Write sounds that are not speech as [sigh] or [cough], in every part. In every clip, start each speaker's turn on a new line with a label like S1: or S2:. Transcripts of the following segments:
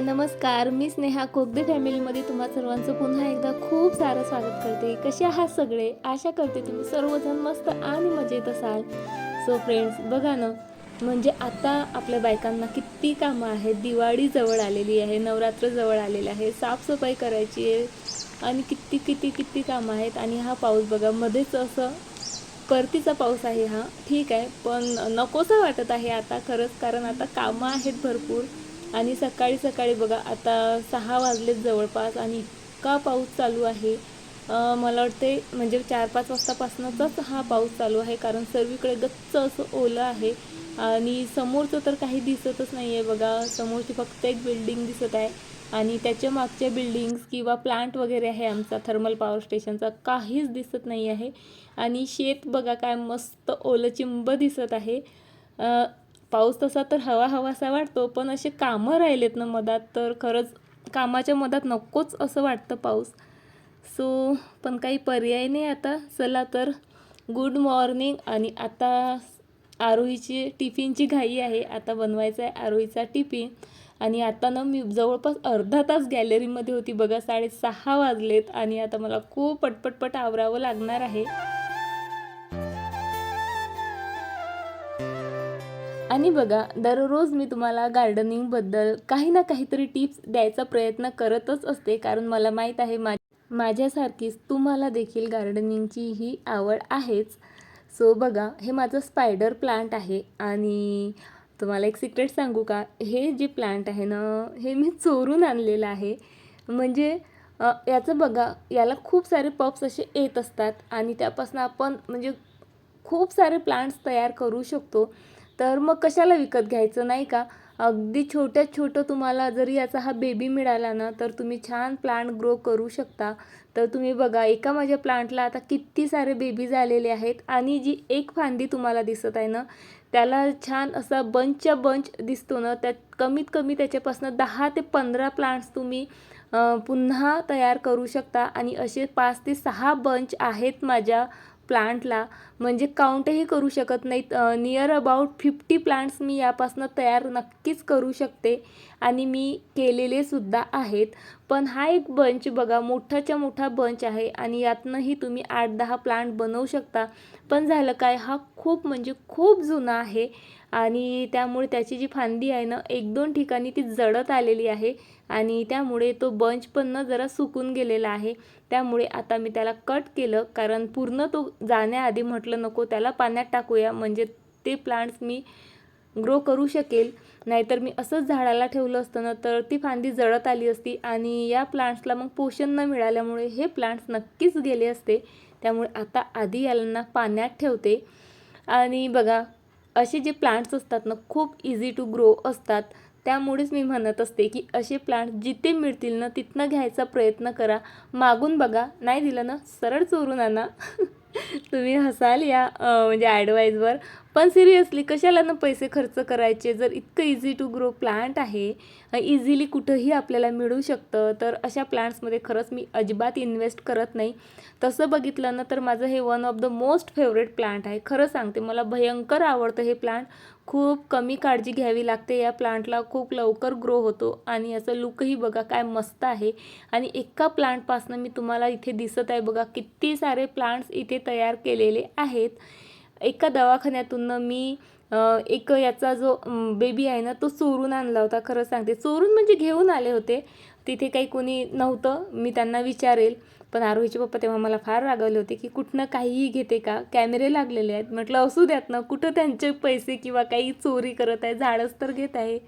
S1: हाय नमस्कार. मी स्नेहा कोगदे फॅमिलीमध्ये तुम्हा सर्वांचं पुन्हा एकदा खूप सारं स्वागत करते. कसे आहात सगळे? आशा करते तुम्ही सर्वजण मस्त आणि मजेत असाल. सो फ्रेंड्स बघा ना. म्हणजे आता आपल्या बायकांना किती कामं आहेत. दिवाळी जवळ आलेली आहे नवरात्र जवळ आलेलं आहे. साफसफाई करायची आहे. आणि किती किती किती कामं आहेत. आणि हा पाऊस बघा मध्येच असं परतीचा पाऊस आहे हा. ठीक आहे पण नकोसा वाटत आहे आता. खरंच कारण आता कामं आहेत भरपूर. आणि सकाळी सकाळी बघा आता सहा वाजलेत जवळपास आणि इतका पाऊस चालू आहे. मला वाटते म्हणजे चार पाच वाजतापासूनचाच हा पाऊस चालू आहे कारण सर्वीकडे गच्च असं ओलं आहे. आणि समोरचं तर काही दिसतच नाही आहे बघा समोरची फक्त एक बिल्डिंग दिसत आहे. आणि त्याच्या मागच्या बिल्डिंग्स किंवा प्लांट वगैरे आहे आमचा थर्मल पॉवर स्टेशनचा काहीच दिसत नाही आहे आणि शेत बघा काय मस्त ओलं चिंब दिसत आहे. पाऊस तसा तर हवा हवासा वाटतो पण असे कामं राहिलेत ना मधात तर खरंच कामाच्या मधात नकोच असं वाटतं पाऊस. सो पण काही पर्याय नाही आता. चला तर गुड मॉर्निंग आणि आता आरोहीची टिफिनची घाई आहे. आता बनवायचा आहे आरोहीचा टिफिन. आणि आता ना मी जवळपास अर्धा तास गॅलरीमध्ये होती. बघा साडेसहा वाजलेत आणि आता मला खूप पटपटपट आवरावं लागणार आहे. आणि बघा दररोज मी तुम्हाला गार्डनिंगबद्दल काही ना काहीतरी टिप्स द्यायचा प्रयत्न करतच असते. कारण मला माहीत आहे मा माझ्यासारखीच तुम्हाला देखील गार्डनिंगची ही आवड आहेच. सो बघा हे माझं स्पायडर प्लांट आहे. आणि तुम्हाला एक सिक्रेट सांगू का? हे जे प्लांट आहे ना हे मी चोरून आणलेलं आहे. म्हणजे याचं बघा याला खूप सारे पप्स असे येत असतात. आणि त्यापासून आपण म्हणजे खूप सारे प्लांट्स तयार करू शकतो. तर मग कशाला विकत घ्यायचं नाही का? अगदी छोट्यात छोटं तुम्हाला जरी याचा हा बेबी मिळाला ना तर तुम्ही छान प्लांट ग्रो करू शकता. तर तुम्ही बघा एका माझ्या प्लांटला आता किती सारे बेबी झालेले आहेत आणि जी एक फांदी तुम्हाला दिसत आहे ना त्याला छान असा बंचच्या बंच दिसतो ना त्यात कमीत कमी त्याच्यापासून दहा ते पंधरा प्लांट्स तुम्ही पुन्हा तयार करू शकता. आणि असे पाच ते सहा बंच आहेत माझ्या प्लांटला म्हणजे काउंटही करू शकत नाहीत. नियर अबाउट फिफ्टी प्लांट्स मी यापासनं तयार नक्कीच करू शकते आणि मी केलेले सुद्धा आहेत. पण हा एक बंच बघा मोठाच्या मोठा बंच आहे आणि यातनंही तुम्ही आठ दहा प्लांट बनवू शकता. पण झालं काय? हा खूप म्हणजे खूप जुना आहे. आणि त्यामुळे त्याची जी फांदी आहे ना एक दोन ठिकाणी ती जडत आलेली आहे आणि त्यामुळे तो बंच पण ना जरा सुकून गेलेला आहे. त्यामुळे आता मी त्याला कट केलं कारण पूर्ण तो जाण्याआधी म्हटलं नको त्याला पाण्यात टाकूया म्हणजे ते प्लांट्स मी ग्रो करू शकेल. नाहीतर मी असंच झाडाला ठेवलं असतं ना तर ती फांदी जळत आली असती आणि या प्लांट्सला मग पोषण न मिळाल्यामुळे हे प्लांट्स नक्कीच गेले असते. त्यामुळे आता आधी यांना पाण्यात ठेवते. आणि बघा असे जे प्लांट्स असतात ना खूप इझी टू ग्रो असतात. त्यामुळेच मी म्हणत असते की असे प्लांट जिथे मिळतील ना तिथनं घ्यायचा प्रयत्न करा. मागून बघा. नाही दिलं ना सरळ चोरून आणा. [laughs] तुम्ही हसाल या म्हणजे ॲडवाईजवर पण सिरियसली कशाला ना पैसे खर्च करायचे? जर इतकं इझी टू ग्रो प्लांट आहे इझिली कुठंही आपल्याला मिळू शकतं तर अशा प्लांट्समध्ये खरंच मी अजिबात इन्व्हेस्ट करत नाही. तसं बघितलं ना तर माझं हे one of the most favourite plant आहे. खरं सांगते मला भयंकर आवडतं हे प्लांट खूप कमी काळजी घ्यावी लागते. या प्लांटला खूप लवकर ग्रो होतो आणि याचं लुकही बघा काय मस्त आहे. आणि एका प्लांटपासनं मी तुम्हाला इथे दिसत आहे बघा किती सारे प्लांट्स इथे तयार केलेले आहेत. एका दवाखान्यातून ना मी एक याचा जो बेबी आहे ना तो चोरून आणला होता खरं सांगते. चोरून म्हणजे घेऊन आले होते. तिथे काही कोणी नव्हतं मी त्यांना विचारेल. पण आरोहीचे पप्पा तेव्हा मला फार रागवले होते की कुठनं काहीही घेते का? कॅमेरे लागलेले आहेत. म्हटलं असू द्यात ना कुठं त्यांचे पैसे किंवा काही चोरी करत आहे झाडच तर घेत आहे.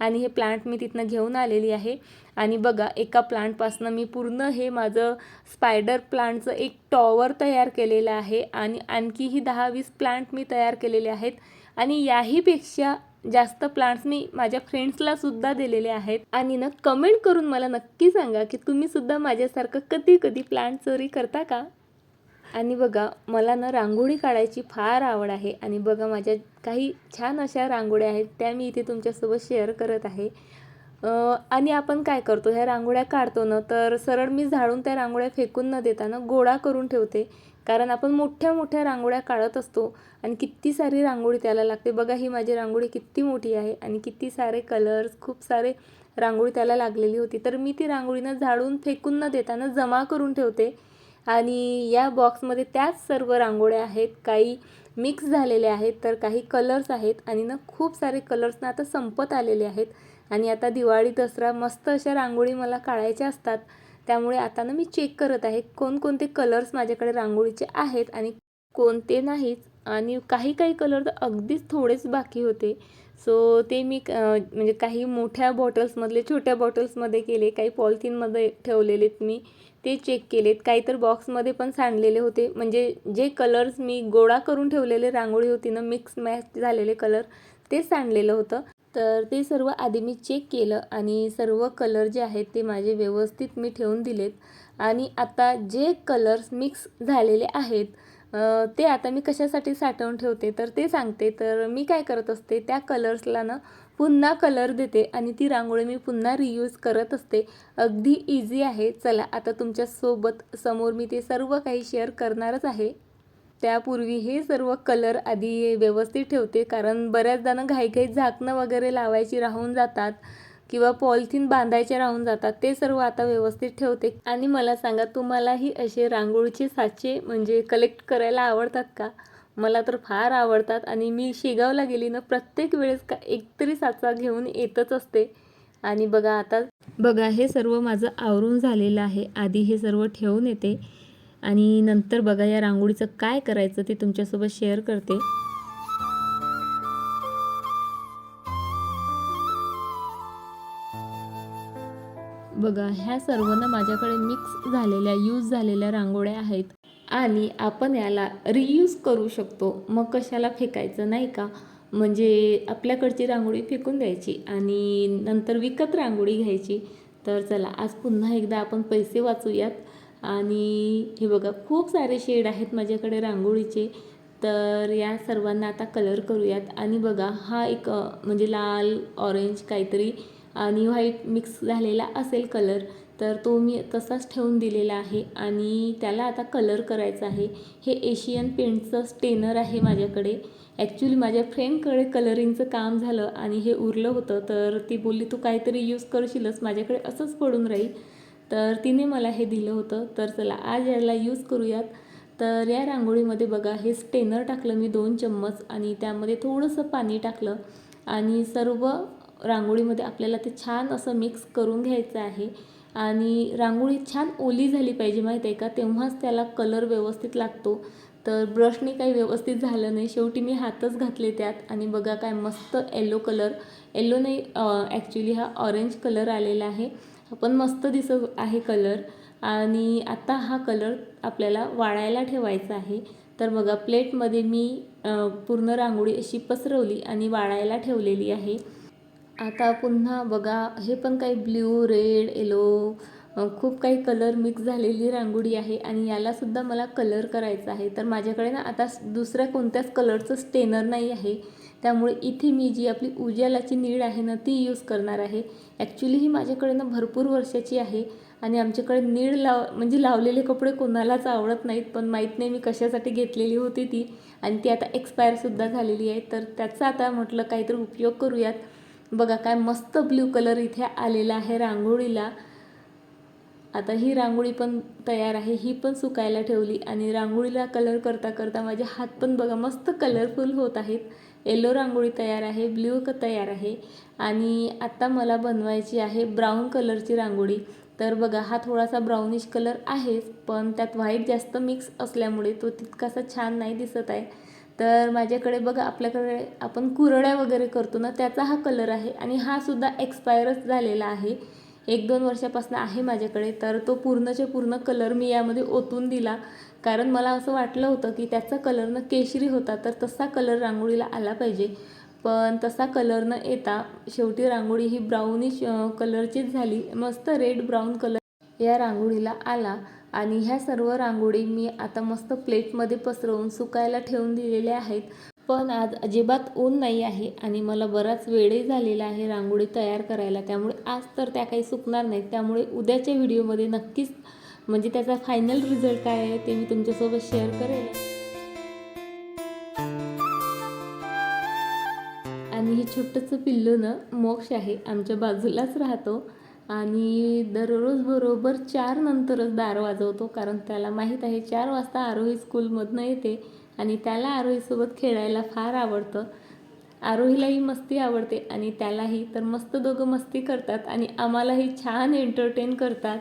S1: आणि हे प्लांट मी तिथनं घेऊन आलेली आहे. आणि बघा एका प्लांटपासनं मी पूर्ण हे माझं स्पायडर प्लांटचं एक टॉवर तयार केलेलं आहे आणि आणखीही दहा वीस प्लांट मी तयार केलेले आहेत. आणि याहीपेक्षा जास्त प्लांट्स मी माझ्या फ्रेंड्सला सुद्धा दिलेले आहेत. आणि ना कमेंट करून मला नक्की सांगा की तुम्ही सुद्धा माझ्यासारखं कधी कधी प्लांट चोरी करता का? आणि बघा मला ना रांगोळी काढायची फार आवड आहे. आणि बघा माझ्या काही छान अशा रांगोळ्या आहेत त्या मी इथे तुमच्यासोबत शेअर करत आहे. आणि आपण काय करतो ह्या रांगोळ्या काढतो ना तर सरळ मी झाडून त्या रांगोळ्या फेकून न देता ना गोळा करून ठेवते. कारण आपण मोठ्या मोठ्या रांगोळ्या काढत असतो आणि किती सारी रांगोळी त्याला लागते. बघा ही माझी रांगोळी किती मोठी आहे आणि किती सारे कलर्स खूप सारे रांगोळी त्याला लागलेली होती. तर मी ती रांगोळीनं झाडून फेकून न देताना जमा करून ठेवते. आणि या बॉक्समध्ये त्याच सर्व रांगोळ्या आहेत. काही मिक्स झालेले आहेत तर काही कलर्स आहेत आणि ना खूप सारे कलर्स ना आता संपत आलेले आहेत. आणि आता दिवाळी दसरा मस्त अशा रांगोळी मला काढायच्या असतात. त्यामुळे आता ना मी चेक करत आहे कोणकोणते कलर्स माझ्याकडे रांगोळीचे आहेत आणि कोणते नाहीत. आणि काही काही कलर तर अगदीच थोडेच बाकी होते. सो ते मी म्हणजे काही मोठ्या बॉटल्समधले छोट्या बॉटल्समध्ये केले काही पॉलिथिनमध्ये ठेवलेलेत मी ते चेक केलेत. काही तर बॉक्समध्ये पण सांडलेले होते. म्हणजे जे कलर्स मी गोळा करून ठेवलेले रांगोळी होती ना मिक्स मॅच झालेले कलर ते सांडलेलं होतं. तर ते सर्व आधी मी चेक केलं आणि सर्व कलर जे आहेत ते माझे व्यवस्थित मी ठेवून दिलेत. आणि आता जे कलर्स मिक्स झालेले आहेत ते आता मी कशासाठी साठवून ठेवते? तर ते सांगते. तर मी काय करत असते त्या कलर्सला ना पुन्हा कलर देते आणि ती रांगोळी मी पुन्हा रियूज करत असते. अगदी इझी आहे. चला आता तुमच्यासोबत समोर मी ते सर्व काही शेअर करणारच आहे. त्यापूर्वी हे सर्व कलर आधी व्यवस्थित ठेवते. कारण बऱ्याचदा ना घाईघाईत झाकणं वगैरे लावायची राहून जातात किंवा पॉलिथिन बांधायचे राहून जातात. ते सर्व आता व्यवस्थित ठेवते. आणि मला सांगा तुम्हालाही असे रांगोळीचे साचे म्हणजे कलेक्ट करायला आवडतात का? मला तर फार आवडतात. आणि मी शेगावला गेली ना प्रत्येक वेळेस का एकतरी साचा घेऊन येतच असते. आणि बघा आता बघा हे सर्व माझं आवरून झालेलं आहे. आधी हे सर्व ठेवून येते. आणि नंतर बघा या रांगोळीचं काय करायचं ते तुमच्यासोबत शेअर करते. बघा ह्या सर्व ना माझ्याकडे मिक्स झालेल्या यूज झालेल्या रांगोळ्या आहेत. आणि आपण याला रियूज करू शकतो. मग कशाला फेकायचं नाही का? म्हणजे आपल्याकडची रांगोळी फेकून द्यायची आणि नंतर विकत रांगोळी घ्यायची. तर चला आज पुन्हा एकदा आपण पैसे वाचूयात. आणि हे बघा खूप सारे शेड आहेत माझ्याकडे रांगोळीचे. तर या सर्वांना आता कलर करूयात. आणि बघा हा एक म्हणजे लाल ऑरेंज काहीतरी आणि व्हाईट मिक्स झालेला असेल कलर तर तो मी तसाच ठेवून दिलेला आहे. आणि त्याला आता कलर करायचा आहे. हे एशियन पेंटचं स्टेनर आहे माझ्याकडे. ॲक्च्युली माझ्या फ्रेंडकडे कलरिंगचं काम झालं आणि हे उरलं होतं. तर ती बोलली तू काहीतरी यूज करशीलच. माझ्याकडे असंच पडून राहील. तर तिने मला हे दिलं होतं. तर चला आज याला यूज करूयात. तर या रांगोळीमध्ये बघा हे स्टेनर टाकलं मी दोन चम्मच आणि त्यामध्ये थोडंसं पाणी टाकलं. आणि सर्व रांगोळीमध्ये आपल्याला ते छान असं मिक्स करून घ्यायचं आहे. आणि रांगोळी छान ओली झाली पाहिजे माहीत आहे का? तेव्हाच त्याला कलर व्यवस्थित लागतो. तर ब्रशने काही व्यवस्थित झालं नाही. शेवटी मी हातच घातले त्यात. आणि बघा काय मस्त येलो कलर येलो नाही ॲक्च्युली हा ऑरेंज कलर आलेला आहे. पण मस्त दिसत आहे कलर आणि आता हा कलर आपल्याला वाळायला ठेवायचा आहे. तर बघा प्लेटमध्ये मी पूर्ण रांगोळी अशी पसरवली आणि वाळायला ठेवलेली आहे. आता पुन्हा बघा हे पण काही ब्ल्यू रेड येलो खूप काही कलर मिक्स झालेली रांगोळी आहे आणि यालासुद्धा मला कलर करायचा आहे. तर माझ्याकडे ना आता दुसऱ्या कोणत्याच कलरचं स्टेनर नाही आहे. त्यामुळे इथे मी जी आपली उजालाची नीड आहे ना ती यूज करणार आहे. ॲक्च्युली ही माझ्याकडे ना भरपूर वर्षाची आहे आणि आमच्याकडे नीड लाव म्हणजे लावलेले कपडे कोणालाच आवडत नाहीत पण माहीत नाही मी कशासाठी घेतलेली होती ती आणि ती आता एक्सपायरसुद्धा झालेली आहे. तर त्याचा आता म्हटलं काहीतरी उपयोग करूयात. बघा काय मस्त ब्ल्यू कलर इथे आलेला आहे रांगोळीला. आता ही रांगोळी पण तयार आहे ही पण सुकायला ठेवली आणि रांगोळीला कलर करता करता माझे हात पण बघा मस्त कलरफुल होत आहेत. येलो रांगोळी तयार आहे ब्ल्यू क तयार आहे आणि आत्ता मला बनवायची आहे ब्राऊन कलरची रांगोळी. तर बघा हा थोडासा ब्राउनिश कलर आहेच पण त्यात व्हाईट जास्त मिक्स असल्यामुळे तो तितकासा छान नाही दिसत आहे. तर माझ्याकडे बघा आपल्याकडे आपण कुरड्या वगैरे करतो ना त्याचा हा कलर आहे आणि हा सुद्धा एक्सपायरच झालेला आहे. एक दोन वर्षापासून आहे माझ्याकडे तर तो पूर्णच्या पूर्ण कलर मी यामध्ये ओतून दिला. कारण मला असं वाटलं होतं की त्याचा कलर न केशरी होता तर तसा कलर रांगोळीला आला पाहिजे. पण तसा कलर न येता शेवटी रांगोळी ही ब्राऊनिश कलरचीच झाली. मस्त रेड ब्राऊन कलर या रांगोळीला आला. आणि ह्या सर्व रांगोळी मी आता मस्त प्लेटमध्ये पसरवून सुकायला ठेवून दिलेल्या आहेत. पण आज अजिबात ऊन नाही आहे आणि मला बराच वेळही झालेला आहे रांगोळी तयार करायला. त्यामुळे आज तर त्या काही सुकणार नाहीत. त्यामुळे उद्याच्या व्हिडिओमध्ये नक्कीच म्हणजे त्याचा फायनल रिझल्ट काय आहे ते मी तुमच्यासोबत शेअर करेल. आणि हे छोटंसं पिल्लू ना मोक्ष आहे. आमच्या बाजूलाच राहतो आणि दररोज बरोबर चार नंतरच दार वाजवतो कारण त्याला माहीत आहे चार वाजता आरोही स्कूलमधनं येते. आणि त्याला आरोहीसोबत खेळायला फार आवडतं. आरोहीलाही मस्ती आवडते आणि त्यालाही. तर मस्त दोघं मस्ती करतात आणि आम्हालाही छान एंटरटेन करतात.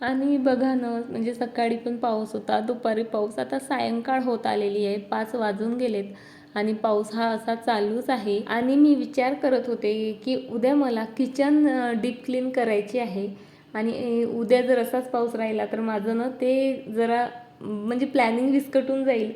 S1: आणि बघा ना म्हणजे सकाळी पण पाऊस होता दुपारी पाऊस. आता सायंकाळ होत आलेली आहे पाच वाजून गेलेत आणि पाऊस हा असा चालूच आहे. आणि मी विचार करत होते की उद्या मला किचन डीप क्लीन करायची आहे. आणि उद्या जर असाच पाऊस राहिला तर माझं ना ते जरा म्हणजे प्लॅनिंग विस्कटून जाईल.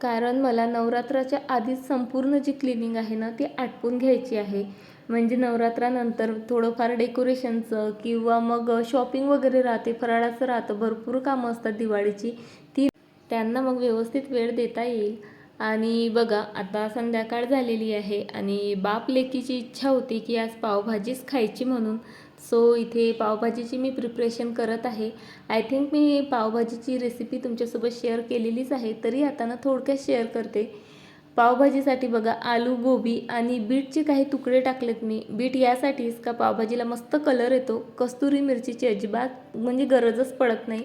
S1: कारण मला नवरात्राच्या आधीच संपूर्ण जी क्लिनिंग आहे ना ती आटपून घ्यायची आहे. म्हणजे नवरात्रानंतर थोडंफार डेकोरेशनचं किंवा मग शॉपिंग वगैरे राहते फराळाचं राहतं भरपूर कामं असतात दिवाळीची. ती त्यांना मग व्यवस्थित वेळ देता येईल. आणि बघा आता संध्याकाळ झालेली आहे आणि बाप लेकीची इच्छा होती की आज पावभाजीच खायची म्हणून. सो इथे पावभाजीची मी प्रिपरेशन करत आहे. आय थिंक मी पावभाजीची रेसिपी तुमच्यासोबत शेअर केलेलीच आहे. तरी आता ना थोडक्यात शेअर करते. पावभाजीसाठी बघा आलू गोबी आणि बीटचे काही तुकडे टाकलेत मी. बीट यासाठीच का पावभाजीला मस्त कलर येतो. कस्तुरी मिरचीची अजिबात म्हणजे गरजच पडत नाही.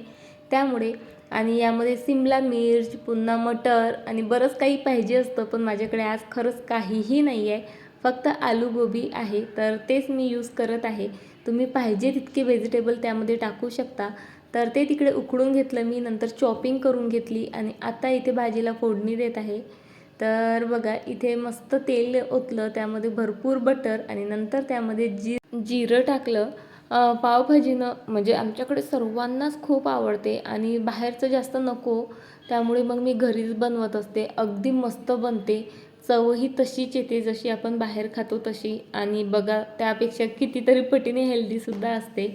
S1: त्यामुळे आणि यामध्ये सिमला मिर्च पुन्हा मटर आणि बरंच काही पाहिजे असतं पण माझ्याकडे आज खरंच काहीही नाही आहे फक्त आलू गोबी आहे. तर तेच मी यूज करत आहे. तुम्ही पाहिजे तितके व्हेजिटेबल त्यामध्ये टाकू शकता. तर ते तिकडे उकडून घेतलं मी नंतर चॉपिंग करून घेतली आणि आता इथे भाजीला फोडणी देत आहे. तर बघा इथे मस्त तेल ओतलं त्यामध्ये भरपूर बटर आणि नंतर त्यामध्ये जी जिरं टाकलं. पावभाजीनं म्हणजे आमच्याकडे सर्वांनाच खूप आवडते आणि बाहेरचं जास्त नको. त्यामुळे मग मी घरीच बनवत असते. अगदी मस्त बनते. चवही तशीच येते जशी आपण बाहेर खातो तशी. आणि बघा त्यापेक्षा कितीतरी पटीने हेल्दीसुद्धा असते.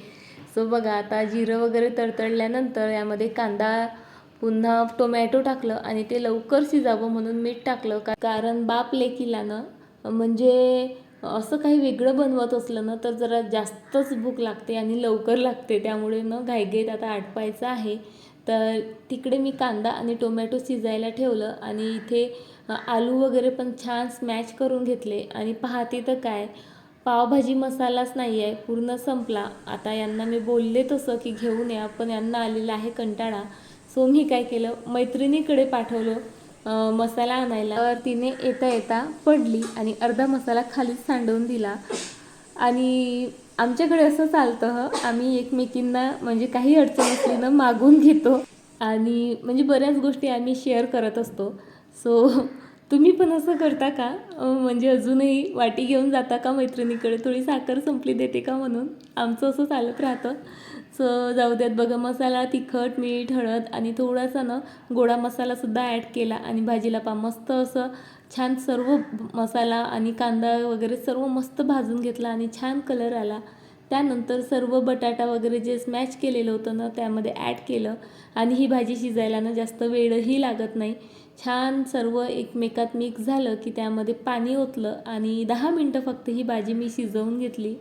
S1: सो बघा आता जिरं वगैरे तडतडल्यानंतर यामध्ये कांदा पुन्हा टोमॅटो टाकलं आणि ते लवकर शिजावं म्हणून मीठ टाकलं. का कारण बाप लेकीला ना म्हणजे असं काही वेगळं बनवत असलं ना तर जरा जास्तच भूक लागते आणि लवकर लागते. त्यामुळे न घाईघाईत आता आटपायचं आहे. तर तिकडे मी कांदा आणि टोमॅटो शिजायला ठेवलं आणि इथे आलू वगैरे पण छान स्मॅच करून घेतले. आणि पाहते तर काय पावभाजी मसालाच नाही आहे पूर्ण संपला. आता यांना मी बोलले तसं की घेऊन या पण यांना आलेला आहे कंटाळा. सो मी काय केलं मैत्रिणीकडे पाठवलं मसाला आणायला. तर तिने येता येता पडली आणि अर्धा मसाला खालीच सांडवून दिला. आणि आमच्याकडे असं चालतं हं आम्ही एकमेकींना म्हणजे काही अडचण असली ना मागून घेतो. आणि म्हणजे बऱ्याच गोष्टी आम्ही शेअर करत असतो. सो तुम्ही पण असं करता का? म्हणजे अजूनही वाटी घेऊन जाता का मैत्रिणीकडे? थोडी साखर संपली देते का म्हणून? आमचं असं चालत राहतं. सो जाऊ द्यात बघा मसाला तिखट मीठ हळद आणि थोडासा ना गोडा मसालासुद्धा ॲड केला आणि भाजीला पा मस्त असं छान सर्व मसाला आणि कांदा वगैरे सर्व मस्त भाजून घेतला आणि छान कलर आला. त्यानंतर सर्व बटाटा वगैरे जे स्मॅच केलेलं होतं ना त्यामध्ये ॲड केलं आणि ही भाजी शिजायला ना जास्त वेळही लागत नाही. छान सर्व एकमेकात मिक्स झालं की त्यामध्ये पाणी ओतलं आणि दहा मिनटं फक्त ही भाजी मी शिजवून घेतली.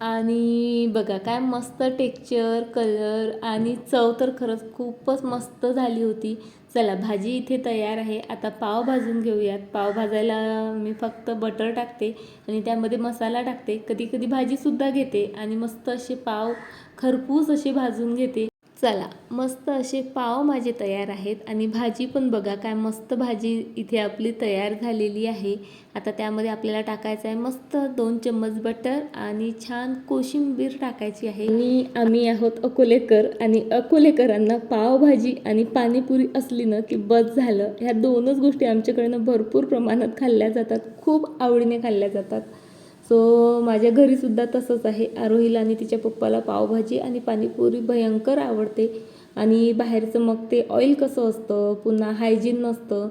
S1: आणि बघा काय मस्त टेक्चर कलर आणि चव तर खरंच खूपच मस्त झाली होती. चला भाजी इथे तयार आहे. आता पाव भाजून घेऊयात. पाव भाजायला मी फक्त बटर टाकते आणि त्यामध्ये मसाला टाकते. कधी कधी भाजीसुद्धा घेते आणि मस्त असे पाव खरपूस असे भाजून घेते. चला मस्त असे पाव माझे तयार आहेत आणि भाजी पण बघा काय मस्त भाजी इथे आपली तयार झालेली आहे. आता त्यामध्ये आपल्याला टाकायचं आहे मस्त दोन चम्मच बटर आणि छान कोशिंबीर टाकायची आहे. आणि आम्ही आहोत अकोलेकर आणि अकोलेकरांना पावभाजी आणि पाणीपुरी असली ना की बस झालं. ह्या दोनच गोष्टी आमच्याकडनं भरपूर प्रमाणात खाल्ल्या जातात खूप आवडीने खाल्ल्या जातात. सो माझ्या घरीसुद्धा तसंच आहे. आरोहीला आणि तिच्या पप्पाला पावभाजी आणि पाणीपुरी भयंकर आवडते. आणि बाहेरचं मग ते ऑइल कसं असतं? पुन्हा हायजीन नसतं.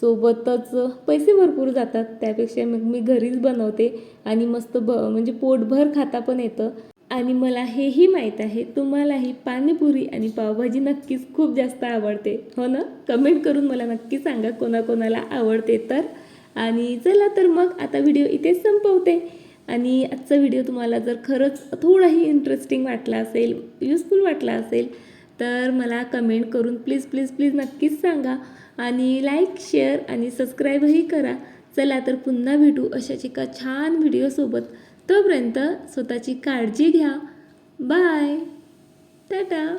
S1: सोबतच पैसे भरपूर जातात. त्यापेक्षा मग मी घरीच बनवते. आणि मस्त ब म्हणजे पोटभर खाता पण येतं. आणि मला हेही माहीत आहे तुम्हालाही पाणीपुरी आणि पावभाजी नक्कीच खूप जास्त आवडते. हो ना? कमेंट करून मला नक्की सांगा कोणाकोणाला आवडते तर. आणि चला तर मग आता व्हिडिओ इथेच संपवते. आणि आजचा व्हिडिओ तुम्हाला जर खरंच थोडाही इंटरेस्टिंग वाटला असेल युजफुल वाटला असेल तर मला कमेंट करून प्लीज प्लीज प्लीज नक्कीच सांगा. आणि लाईक शेअर आणि सबस्क्राईबही करा. चला तर पुन्हा भेटू अशाच एका छान व्हिडिओसोबत तोपर्यंत स्वतःची काळजी घ्या. बाय टाटा